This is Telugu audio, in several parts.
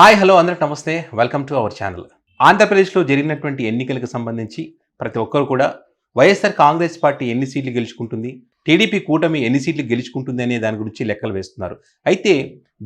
హాయ్ హలో అందరికి నమస్తే. Welcome to our channel. ఆంధ్రప్రదేశ్లో జరిగినటువంటి ఎన్నికలకు సంబంధించి ప్రతి ఒక్కరు కూడా వైఎస్ఆర్ కాంగ్రెస్ పార్టీ ఎన్ని సీట్లు గెలుచుకుంటుంది టీడీపీ కూటమి ఎన్ని సీట్లు గెలుచుకుంటుంది అనే దాని గురించి లెక్కలు వేస్తున్నారు. అయితే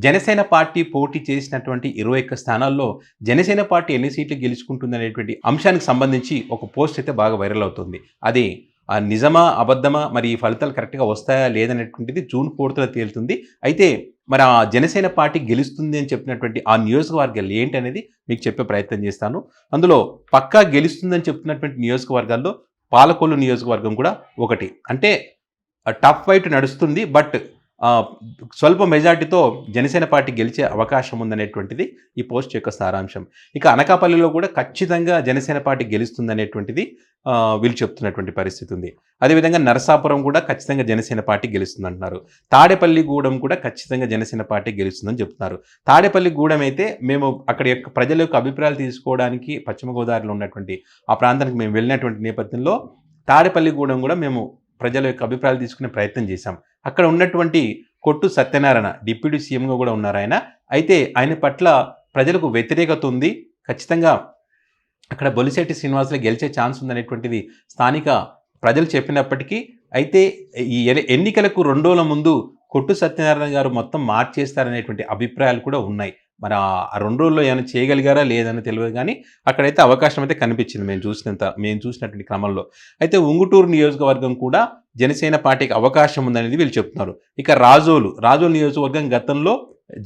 జనసేన పార్టీ పోటీ చేసినటువంటి ఇరవై ఒక్క స్థానాల్లో జనసేన పార్టీ ఎన్ని సీట్లు గెలుచుకుంటుంది అనేటువంటి అంశానికి సంబంధించి ఒక పోస్ట్ అయితే బాగా వైరల్ అవుతుంది. అది ఆ నిజమా అబద్ధమా మరి ఈ ఫలితాలు కరెక్ట్గా వస్తాయా లేదనేటువంటిది జూన్ ఫోర్త్లో తేలుతుంది. అయితే మరి ఆ జనసేన పార్టీ గెలుస్తుంది అని చెప్పినటువంటి ఆ నియోజకవర్గాలు ఏంటి అనేది మీకు చెప్పే ప్రయత్నం చేస్తాను. అందులో పక్కా గెలుస్తుందని చెప్తున్నటువంటి నియోజకవర్గాల్లో పాలకొల్లు నియోజకవర్గం కూడా ఒకటి. అంటే టఫ్ ఫైట్ నడుస్తుంది బట్ స్వల్ప మెజార్టీతో జనసేన పార్టీ గెలిచే అవకాశం ఉందనేటువంటిది ఈ పోస్ట్ యొక్క సారాంశం. ఇక అనకాపల్లిలో కూడా ఖచ్చితంగా జనసేన పార్టీ గెలుస్తుందనేటువంటిది వీళ్ళు చెప్తున్నటువంటి పరిస్థితి ఉంది. అదేవిధంగా నరసాపురం కూడా ఖచ్చితంగా జనసేన పార్టీ గెలుస్తుంది అంటున్నారు తాడేపల్లిగూడెం కూడా ఖచ్చితంగా జనసేన పార్టీ గెలుస్తుందని చెప్తున్నారు. తాడేపల్లిగూడెం అయితే మేము అక్కడ యొక్క ప్రజల యొక్క అభిప్రాయాలు తీసుకోవడానికి పశ్చిమ గోదావరిలో ఉన్నటువంటి ఆ ప్రాంతానికి మేము వెళ్ళినటువంటి నేపథ్యంలో తాడేపల్లిగూడెం కూడా మేము ప్రజల యొక్క అభిప్రాయాలు తీసుకునే ప్రయత్నం చేశాం. అక్కడ ఉన్నటువంటి కొట్టు సత్యనారాయణ డిప్యూటీ సీఎంగా కూడా ఉన్నారు ఆయన. అయితే ఆయన పట్ల ప్రజలకు వ్యతిరేకత ఉంది. ఖచ్చితంగా అక్కడ బొలిశెట్టి శ్రీనివాసులు గెలిచే ఛాన్స్ ఉందనేటువంటిది స్థానిక ప్రజలు చెప్పినప్పటికీ అయితే ఈ ఎన్నికలకు రెండు రోజుల ముందు కొట్టు సత్యనారాయణ గారు మొత్తం మార్చేస్తారనేటువంటి అభిప్రాయాలు కూడా ఉన్నాయి. మరి ఆ రెండు రోజుల్లో ఏమైనా చేయగలిగారా లేదని తెలియదు కానీ అక్కడైతే అవకాశం అయితే కనిపించింది మేము చూసినంత మేము చూసినటువంటి క్రమంలో. అయితే ఉంగుటూరు నియోజకవర్గం కూడా జనసేన పార్టీకి అవకాశం ఉందనేది వీళ్ళు చెప్తున్నారు. ఇక రాజోలు రాజోలు నియోజకవర్గం గతంలో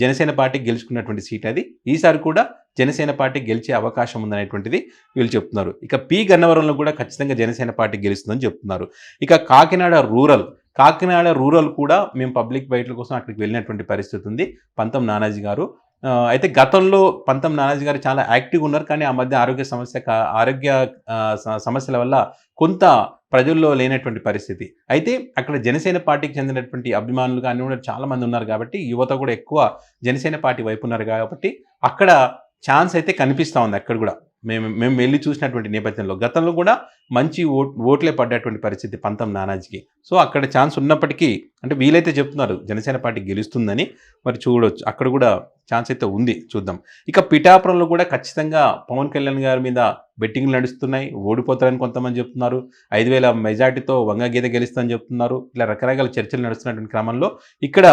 జనసేన పార్టీ గెలుచుకున్నటువంటి సీట్ అది. ఈసారి కూడా జనసేన పార్టీ గెలిచే అవకాశం ఉందనేటువంటిది వీళ్ళు చెప్తున్నారు. ఇక పి గన్నవరంలో కూడా ఖచ్చితంగా జనసేన పార్టీ గెలుస్తుందని చెప్తున్నారు. ఇక కాకినాడ రూరల్ కాకినాడ రూరల్ కూడా మేము పబ్లిక్ బయటల కోసం అక్కడికి వెళ్ళినటువంటి పరిస్థితి ఉంది. పంతం నానాజీ గారు అయితే గతంలో పంతం నానాజీ గారు చాలా యాక్టివ్గా ఉన్నారు కానీ ఆ మధ్య ఆరోగ్య సమస్య కా- ఆరోగ్య స- సమస్యల వల్ల కొంత ప్రజల్లో లేనటువంటి పరిస్థితి. అయితే అక్కడ జనసేన పార్టీకి చెందినటువంటి అభిమానులు కానీ కూడా చాలామంది ఉన్నారు కాబట్టి యువత కూడా ఎక్కువ జనసేన పార్టీ వైపు ఉన్నారు కాబట్టి అక్కడ ఛాన్స్ అయితే కనిపిస్తూ ఉంది అక్కడ కూడా. మేము మేము వెళ్ళి చూసినటువంటి నేపథ్యంలో. గతంలో కూడా మంచి ఓట్ ఓట్లే పడ్డటువంటి పరిస్థితి పంతం నానాజీకి. సో అక్కడ ఛాన్స్ ఉన్నప్పటికీ అంటే వీలైతే చెప్తున్నారు జనసేన పార్టీ గెలుస్తుందని. మరి చూడవచ్చు అక్కడ కూడా ఛాన్స్ అయితే ఉంది చూద్దాం. ఇక పిఠాపురంలో కూడా ఖచ్చితంగా పవన్ కళ్యాణ్ గారి మీద బెట్టింగ్లు నడుస్తున్నాయి. ఓడిపోతారని కొంతమంది చెప్తున్నారు. ఐదు వేల మెజార్టీతో వంగ గీత చెప్తున్నారు. ఇలా రకరకాల చర్చలు నడుస్తున్నటువంటి క్రమంలో ఇక్కడ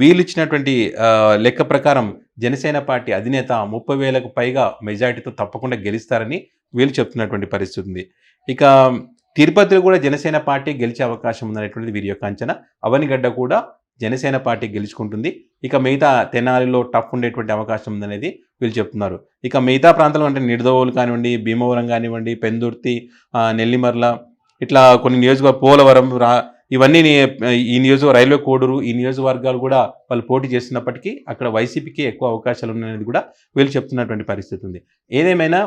వీలిచ్చినటువంటి ఇచ్చినటువంటి లెక్క ప్రకారం జనసేన పార్టీ అధినేత ముప్పై వేలకు పైగా మెజార్టీతో తప్పకుండా గెలుస్తారని వీళ్ళు చెప్తున్నటువంటి పరిస్థితి ఉంది. ఇక తిరుపతిలో కూడా జనసేన పార్టీ గెలిచే అవకాశం ఉందనేటువంటిది వీరి యొక్క అంచనా. అవనిగడ్డ కూడా జనసేన పార్టీ గెలుచుకుంటుంది. ఇక మిగతా తెనాలిలో టఫ్ ఉండేటువంటి అవకాశం ఉందనేది వీళ్ళు చెప్తున్నారు. ఇక మిగతా ప్రాంతాలు అంటే నిడదవోలు కానివ్వండి భీమవరం కానివ్వండి పెందుర్తి నెల్లిమర్ల ఇట్లా కొన్ని నియోజకవర్గ పోలవరం రా ఇవన్నీ ఈ నియోజక రైల్వే కోడూరు ఈ నియోజకవర్గాలు కూడా వాళ్ళు పోటీ చేస్తున్నప్పటికీ అక్కడ వైసీపీకి ఎక్కువ అవకాశాలు ఉన్నాయనేది కూడా వీళ్ళు చెప్తున్నటువంటి పరిస్థితి ఉంది. ఏదేమైనా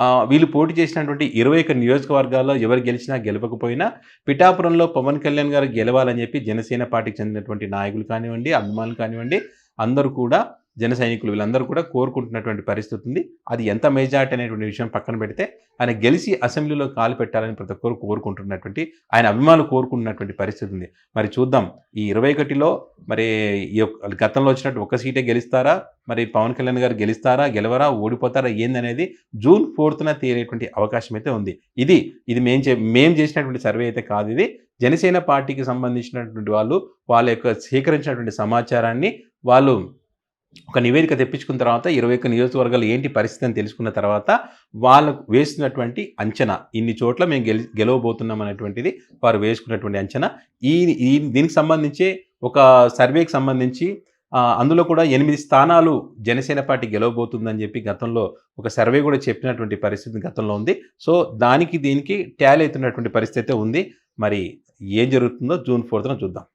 వీళ్ళు పోటీ చేసినటువంటి ఇరవై ఒక నియోజకవర్గాల్లో ఎవరు గెలిచినా గెలవకపోయినా పిఠాపురంలో పవన్ కళ్యాణ్ గారు గెలవాలని చెప్పి జనసేన పార్టీకి చెందినటువంటి నాయకులు కానివ్వండి అభిమానులు కానివ్వండి అందరూ కూడా జన సైనికులు వీళ్ళందరూ కూడా కోరుకుంటున్నటువంటి పరిస్థితి ఉంది. అది ఎంత మెజార్టీ అనేటువంటి విషయం పక్కన పెడితే ఆయన గెలిచి అసెంబ్లీలో కాలు పెట్టాలని ప్రతి ఒక్కరు కోరుకుంటున్నటువంటి ఆయన అభిమానులు కోరుకుంటున్నటువంటి పరిస్థితి ఉంది. మరి చూద్దాం ఈ ఇరవై ఒకటిలో మరి ఈ యొక్క- గతంలో వచ్చినట్టు ఒక సీటే గెలుస్తారా? మరి పవన్ కళ్యాణ్ గారు గెలుస్తారా? గెలవరా? ఓడిపోతారా? ఏందనేది జూన్ ఫోర్త్న తేలేటువంటి అవకాశం అయితే ఉంది. ఇది ఇది మేం చే మేం చేసినటువంటి సర్వే అయితే కాదు ఇది. జనసేన పార్టీకి సంబంధించినటువంటి వాళ్ళు వాళ్ళ యొక్క సేకరించినటువంటి సమాచారాన్ని వాళ్ళు ఒక నివేదిక తెప్పించుకున్న తర్వాత ఇరవై ఒక్క నియోజకవర్గాలు ఏంటి పరిస్థితి అని తెలుసుకున్న తర్వాత వాళ్ళకు వేసినటువంటి అంచనా ఇన్ని చోట్ల మేము గెలి గెలవబోతున్నాం అనేటువంటిది వారు వేసుకున్నటువంటి అంచనా. ఈ ఈ దీనికి సంబంధించి ఒక సర్వేకి సంబంధించి అందులో కూడా ఎనిమిది స్థానాలు జనసేన పార్టీ గెలవబోతుందని చెప్పి గతంలో ఒక సర్వే కూడా చెప్పినటువంటి పరిస్థితి గతంలో ఉంది. సో దానికి దీనికి ట్యాలీ అవుతున్నటువంటి పరిస్థితి అయితే ఉంది. మరి ఏం జరుగుతుందో జూన్ ఫోర్త్న చూద్దాం.